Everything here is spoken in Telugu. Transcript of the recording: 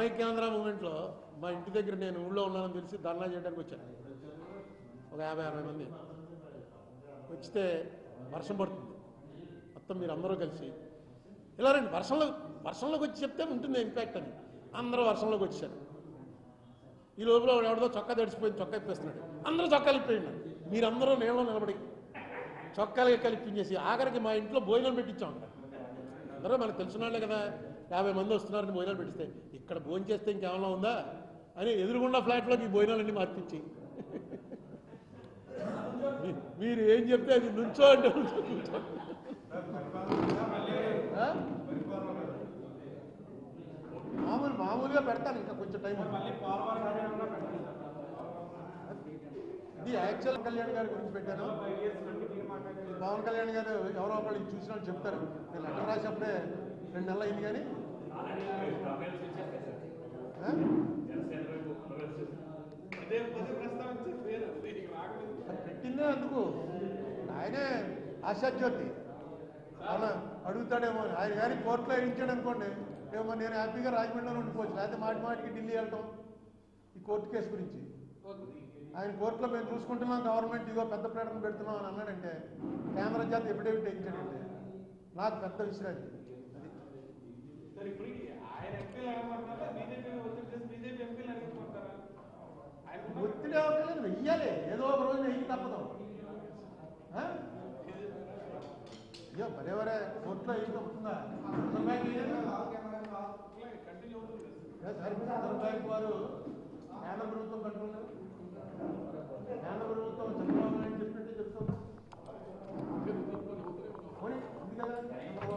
సమైక్యాంధ్ర మూమెంట్లో మా ఇంటి దగ్గర నేను ఊళ్ళో ఉన్నానని తెలిసి ధర్నా చేయడానికి వచ్చాను. ఒక యాభై అరవై మంది. వచ్చితే వర్షం పడుతుంది. మొత్తం మీరు అందరూ కలిసి. ఇలా రండి వర్షంలో వర్షంలోకి వచ్చి చెప్తే ఉంటుంది ఇంపాక్ట్ అని. అందరూ వర్షంలోకి వచ్చారు. ఈ లోపల వాడు ఎవరిదో చొక్కా తడిచిపోయింది చొక్కా ఇప్పేస్తున్నాడు. అందరూ చొక్కాలు ఇప్పేయండి. మీరందరూ నీళ్ళలో నిలబడి చొక్కాలు కలిపించేసి ఆఖరికి మా ఇంట్లో భోజనం పెట్టించాం. అక్కడ అందరూ మనకు తెలిసిన వాళ్ళే కదా. యాభై మంది వస్తున్నారని భోజనాలు పెట్టిస్తే ఇక్కడ భోజనం చేస్తే ఇంకేమన్నా ఉందా? అని ఎదురుగుండా ఫ్లాట్లోకి ఈ భోజనాలన్నీ మార్పించి మీరు ఏం చెప్తే అది నుంచో అంటే మామూలు మామూలుగా పెడతాను ఇంకా కొంచెం టైం ఇది యాక్చువల్ కళ్యాణ్ గారి గురించి పెట్టాను. పవన్ కళ్యాణ్ గారు ఎవరో ఒకళ్ళు చూసిన వాళ్ళు చెప్తారు. నేను లెటర్ రాసినప్పుడే రెండు నెలలు అయింది కానీ. పెట్టిందే అందుకు. ఆయనే ఆశాజ్యోతి అలా అడుగుతాడేమో. ఆయన కానీ కోర్టులో వేయించాడు అనుకోండి. ఏమో నేను హ్యాపీగా రాజమండ్రిలో ఉండిపోవచ్చు. లేకపోతే మాటి మాటికి ఢిల్లీ వెళ్ళటం. ఈ కోర్టు కేసు గురించి. ఆయన కోర్టులో మేము చూసుకుంటున్నాం గవర్నమెంట్ ఇదిగో పెద్ద ప్రకటన పెడుతున్నాం అని అన్నాడంటే కేంద్ర జాతి ఎఫిడేవిట్ వేయించాడంటే నాకు పెద్ద విశ్రాంతి ఒత్తిడి అవ్వట్లేదు వెయ్యాలి. ఏదో ఒక రోజు వెయ్యి తప్పదు? అయ్యో మరెవరే కోర్టులో ఏం తప్పుతుందా వారు కేంద్ర ప్రభుత్వం Amen.